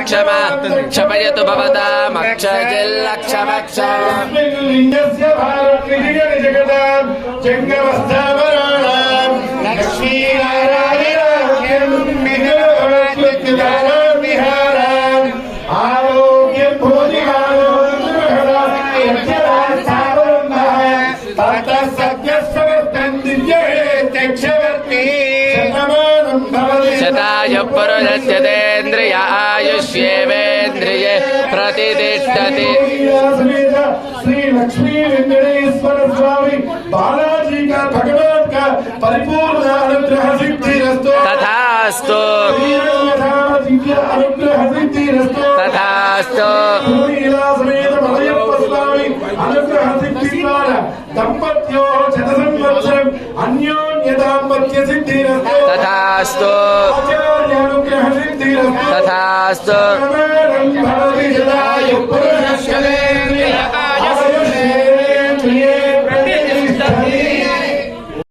క్షమ క్షమయతు భవతామక్ష జిల్లక్షమక్ష లక్ష్మీనారాయణ విహారాన్ ఆరోగ్యం భోజనాలు తత సత్య शताय पुरुषस्यतेन्द्रिय आयुष्येवेन्द्रिये प्रतिष्ठति समेत श्री लक्ष्मी वेंकटेश्वर स्वामी बालाजी का भगवान का परिपूर्ण अनुग्रह सिद्धिरस्तु तथास्तु दिव्य अनुग्रह सिद्धिरस्तु तथास्तु लीला समेत मलयप्प स्वामी अनुग्रह सिद्धिद्वारा दंपत्यो शत संवत्सरम् अन्योन्य તથાસ્તુ તથાસ્તુ